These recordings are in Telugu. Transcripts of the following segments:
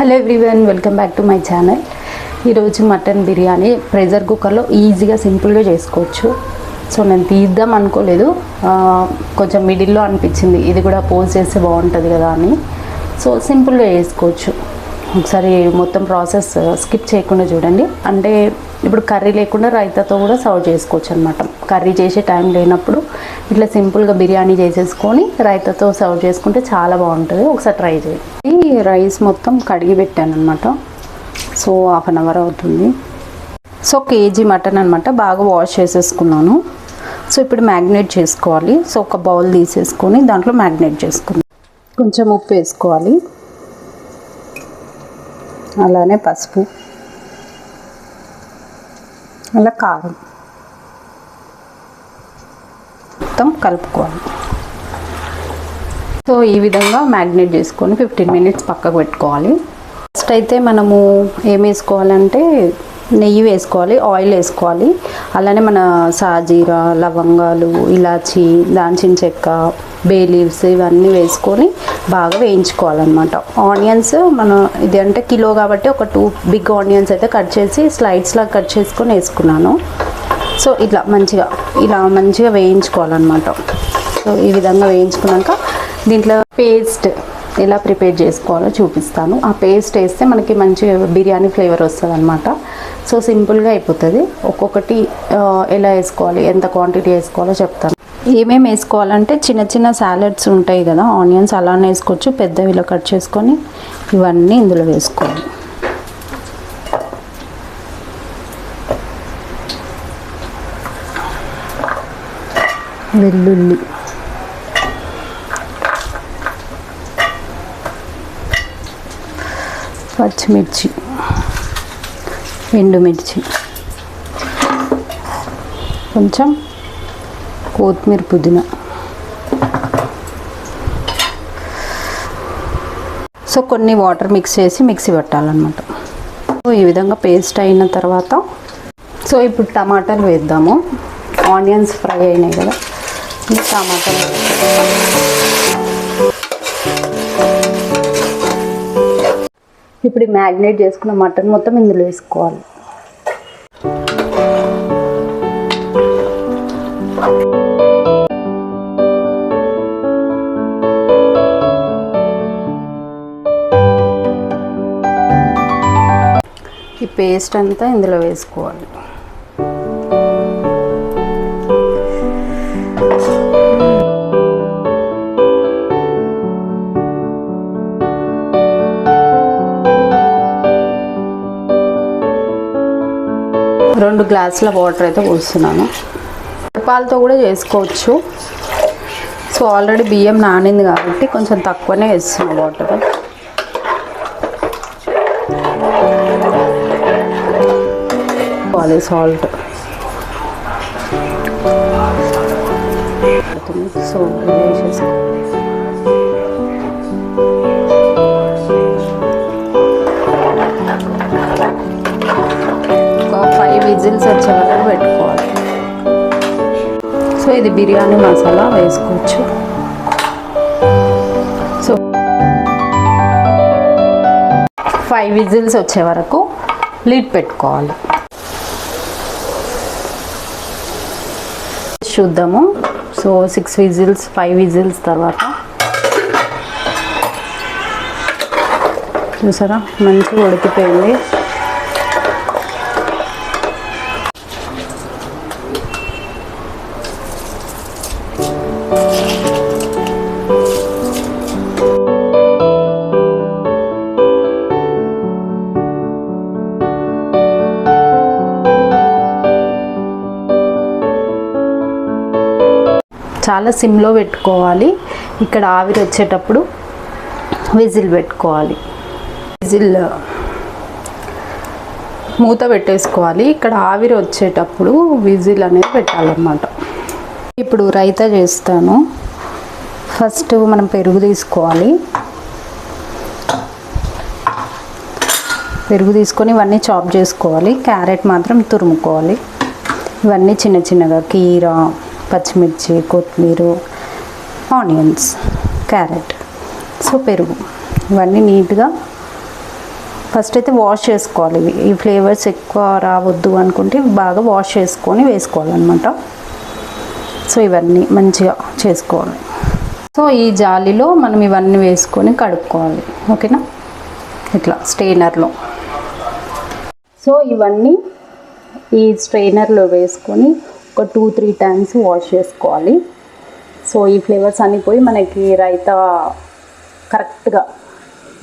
Hello everyone welcome back to my channel. ఈరోజు మటన్ బిర్యానీ ప్రెషర్ కుక్కర్లో ఈజీగా సింపుల్గా చేసుకోవచ్చు. సో నేను తీద్దాం అనుకోలేదు. కొంచెం మిడిల్లో అనిపించింది. ఇది కూడా పోస్ట్ చేస్తే బాగుంటుంది కదా అని. సో సింపుల్గా చేసుకోవచ్చు. ఒకసారి మొత్తం ప్రాసెస్ స్కిప్ చేయకుండా చూడండి. అంటే ఇప్పుడు కర్రీ లేకుండా రైతాతో కూడా సర్వ్ చేసుకోవచ్చు అనమాట కర్రీ చేసే టైం లేనప్పుడు ఇట్లా సింపుల్గా బిర్యానీ చేసేసుకొని రైతాతో సర్వ్ చేసుకుంటే చాలా బాగుంటుంది. ఒకసారి ట్రై చేయండి. రైస్ మొత్తం కడిగి పెట్టాను అనమాట సో హాఫ్ అన్ అవర్ అవుతుంది. సో కేజీ మటన్ అనమాట బాగా వాష్ చేసేసుకున్నాను. సో ఇప్పుడు మ్యాగ్నేట్ చేసుకోవాలి. సో ఒక బౌల్ తీసేసుకొని దాంట్లో మ్యాగ్నేట్ చేసుకుందాం. కొంచెం ఉప్పు వేసుకోవాలి. అలానే పసుపు. అలా కారం. మొత్తం కలుపుకోవాలి. సో ఈ విధంగా మ్యాగ్నేట్ చేసుకొని ఫిఫ్టీన్ మినిట్స్ పక్కకు పెట్టుకోవాలి. ఫస్ట్ అయితే మనము ఏం వేసుకోవాలంటే నెయ్యి వేసుకోవాలి ఆయిల్ వేసుకోవాలి. అలానే మన సాజీరా లవంగాలు ఇలాచి దాల్చిన చెక్క బే లీవ్స్ ఇవన్నీ వేసుకొని బాగా వేయించుకోవాలన్నమాట. ఆనియన్స్ మన ఇది అంటే కిలో కాబట్టి ఒక టూ బిగ్ ఆనియన్స్ అయితే కట్ చేసి స్లైడ్స్లా కట్ చేసుకొని వేసుకున్నాను. సో ఇట్లా మంచిగా ఇలా మంచిగా వేయించుకోవాలన్నమాట. సో ఈ విధంగా వేయించుకున్నాక దీంట్లో పేస్ట్ ఎలా ప్రిపేర్ చేసుకోవాలో చూపిస్తాను. ఆ పేస్ట్ వేస్తే మనకి మంచి బిర్యానీ ఫ్లేవర్ వస్తుంది అనమాట సో సింపుల్గా అయిపోతుంది. ఒక్కొక్కటి ఎలా వేసుకోవాలి ఎంత క్వాంటిటీ వేసుకోవాలో చెప్తాను. ఏమేమి వేసుకోవాలంటే చిన్న చిన్న సాలడ్స్ ఉంటాయి కదా ఆనియన్స్ అలానే వేసుకోవచ్చు పెద్దవిలో కట్ చేసుకొని ఇవన్నీ ఇందులో వేసుకోవాలి. వెల్లుల్లి. పచ్చిమిర్చి. ఎండుమిర్చి. కొంచెం కొత్తిమీర పుదీనా. సో కొన్ని వాటర్ మిక్స్ చేసి మిక్సీ పెట్టాలన్నమాట. సో ఈ విధంగా పేస్ట్ అయిన తర్వాత సో ఇప్పుడు టమాటాలు వేద్దాము. ఆనియన్స్ ఫ్రై అయినాయి కదా. టమాటాలు. ఇప్పుడు మ్యాగ్నేట్ చేసుకున్న మటన్ మొత్తం ఇందులో వేసుకోవాలి. ఈ పేస్ట్ అంతా ఇందులో వేసుకోవాలి. రెండు గ్లాసుల వాటర్ అయితే పోస్తున్నాను. పాలతో కూడా చేసుకోవచ్చు. సో ఆల్రెడీ బియ్యం నానింది కాబట్టి కొంచెం తక్కువనే వేస్తున్నాను వాటర్. అది సాల్ట్. సో విజిల్స్ వచ్చే వరకు పెట్టుకోవాలి. సో ఇది బిర్యానీ మసాలా వేసుకోవచ్చు. సో ఫైవ్ విజిల్స్ వచ్చే వరకు లిడ్ పెట్టుకోవాలి. చూద్దాము. So six whistles five whistles తర్వాత చూసారా? మంచిగా ఉడికిపోయింది. చాలా సిమ్లో పెట్టుకోవాలి. ఇక్కడ ఆవిరి వచ్చేటప్పుడు విజిల్ పెట్టుకోవాలి. విజిల్ మూత పెట్టేసుకోవాలి. ఇక్కడ ఆవిరి వచ్చేటప్పుడు విజిల్ అనేది పెట్టాలన్నమాట. ఇప్పుడు రైతా చేస్తాను. ఫస్ట్ మనం పెరుగు తీసుకోవాలి. పెరుగు తీసుకొని ఇవన్నీ చాప్ చేసుకోవాలి. క్యారెట్ మాత్రం తురుముకోవాలి. ఇవన్నీ చిన్న చిన్నగా కీరా పచ్చిమిర్చి కొత్తిమీర ఆనియన్స్ క్యారెట్. సో పెరుగు. ఇవన్నీ నీట్గా ఫస్ట్ అయితే వాష్ చేసుకోవాలి. ఇవి ఈ ఫ్లేవర్స్ ఎక్కువ రావద్దు అనుకుంటే బాగా వాష్ చేసుకొని వేసుకోవాలన్నమాట. సో ఇవన్నీ మంచిగా చేసుకోవాలి. సో ఈ జాలిలో మనం ఇవన్నీ వేసుకొని కడుక్కోవాలి. ఓకేనా? ఇట్లా స్టెయినర్లో సో ఇవన్నీ ఈ స్ట్రెయినర్లో వేసుకొని ఒక టూ త్రీ టైమ్స్ వాష్ చేసుకోవాలి. సో ఈ ఫ్లేవర్స్ అన్నీ పోయి మనకి రైతా కరెక్ట్గా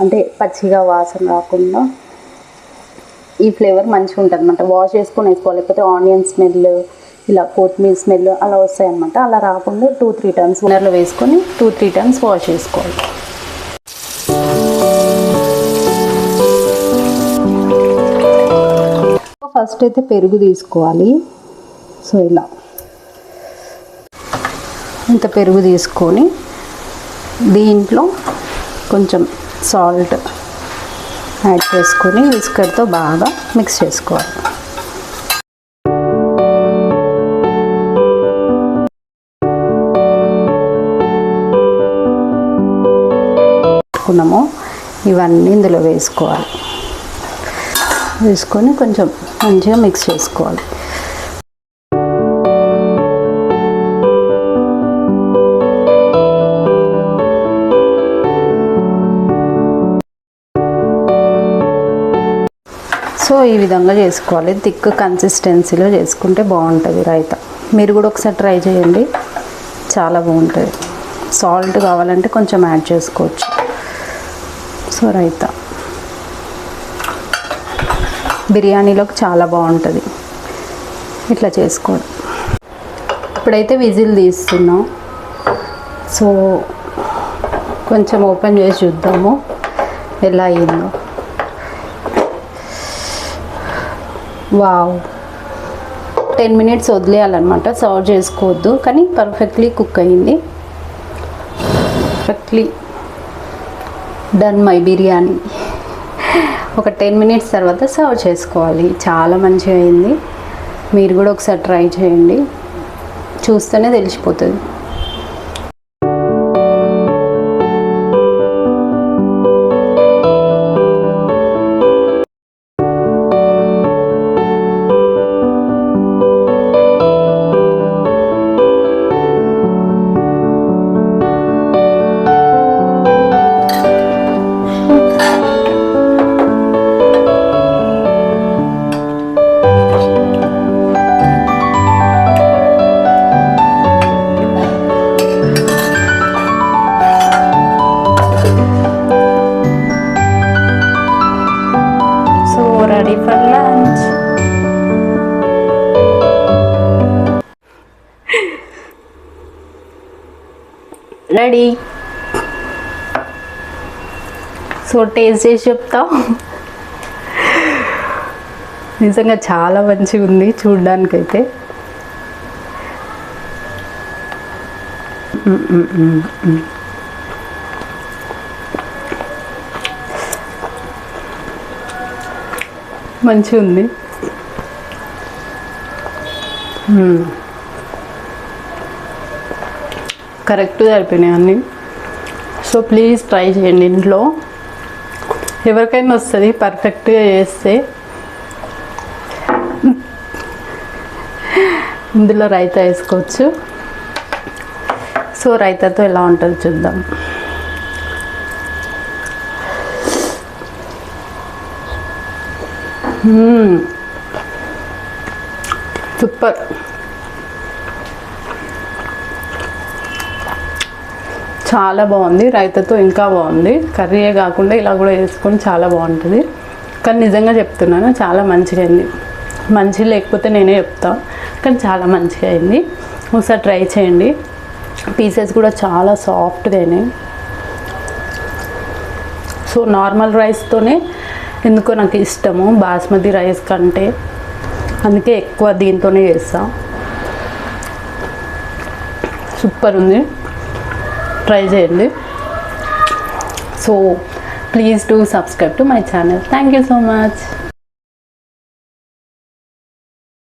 అంటే పచ్చిగా వాసన రాకుండా ఈ ఫ్లేవర్ మంచిగా ఉంటుంది అనమాట వాష్ చేసుకొని వేసుకోవాలి. లేకపోతే ఆనియన్ స్మెల్ ఇలా కొత్తిమీర స్మెల్ అలా వస్తాయి అనమాట అలా రాకుండా టూ త్రీ టైమ్స్ వినర్లో వేసుకొని టూ త్రీ టైమ్స్ వాష్ చేసుకోవాలి. ఫస్ట్ అయితే పెరుగు తీసుకోవాలి. సో ఇలా. ఇంత పెరుగు తీసుకొని దీంట్లో కొంచెం సాల్ట్ యాడ్ చేసుకొని విస్కర్తో బాగా మిక్స్ చేసుకోవాలి. పెట్టుకున్నామో. ఇవన్నీ ఇందులో వేసుకోవాలి. వేసుకొని కొంచెం మంచిగా మిక్స్ చేసుకోవాలి. సో ఈ విధంగా చేసుకోవాలి. థిక్ కన్సిస్టెన్సీలో చేసుకుంటే బాగుంటుంది రైతా. మీరు కూడా ఒకసారి ట్రై చేయండి. చాలా బాగుంటుంది. సాల్ట్ కావాలంటే కొంచెం యాడ్ చేసుకోవచ్చు. సో రైతా. బిర్యానీలోకి చాలా బాగుంటుంది. ఇట్లా చేసుకోవడం ఇప్పుడైతే విజిల్ తీస్తున్నాం. సో కొంచెం ఓపెన్ చేసి చూద్దాము. ఎలా అయిందో. వావ్. టెన్ మినిట్స్ వదిలేయాలన్నమాట. సర్వ్ చేసుకోవద్దు. కానీ పర్ఫెక్ట్లీ కుక్ అయింది పర్ఫెక్ట్లీ డన్ మై బిర్యానీ. ఒక టెన్ మినిట్స్ తర్వాత సర్వ్ చేసుకోవాలి. చాలా మంచిగా అయింది. మీరు కూడా ఒకసారి ట్రై చేయండి. చూస్తేనే తెలిసిపోతుంది. Ready ready lunch. Ready so taste చేసి చెప్తా. నిజంగా చాలా మంచిగా ఉంది చూడ్డానికైతే. మ్మ్, మంచిగా ఉంది కరెక్ట్ కరెక్ట్గా సరిపోయినాయి అన్నీ. సో ప్లీజ్ ట్రై చేయండి ఇంట్లో. ఎవరికైనా వస్తుంది పర్ఫెక్ట్గా చేస్తే. ఇందులో రైతా వేసుకోవచ్చు. సో రైతాతో ఎలా ఉంటుందో చూద్దాం. Hmm. సూపర్ చాలా బాగుంది. రైతాతో ఇంకా బాగుంది. కర్రీయే కాకుండా ఇలా కూడా వేసుకొని చాలా బాగుంటుంది. కానీ నిజంగా చెప్తున్నాను చాలా మంచిగా అయింది. మంచి లేకపోతే నేనే చెప్తాను కానీ చాలా మంచిగా అయింది. ఒకసారి ట్రై చేయండి. పీసెస్ కూడా చాలా సాఫ్ట్గా అయినాయి. సో నార్మల్ రైస్తోనే ఎందుకో నాకు ఇష్టము బాస్మతి రైస్ కంటే. అందుకే ఎక్కువ దీంతోనే చేస్తా. సూపర్ ఉంది. ట్రై చేయండి. So please do subscribe to my channel. Thank you so much.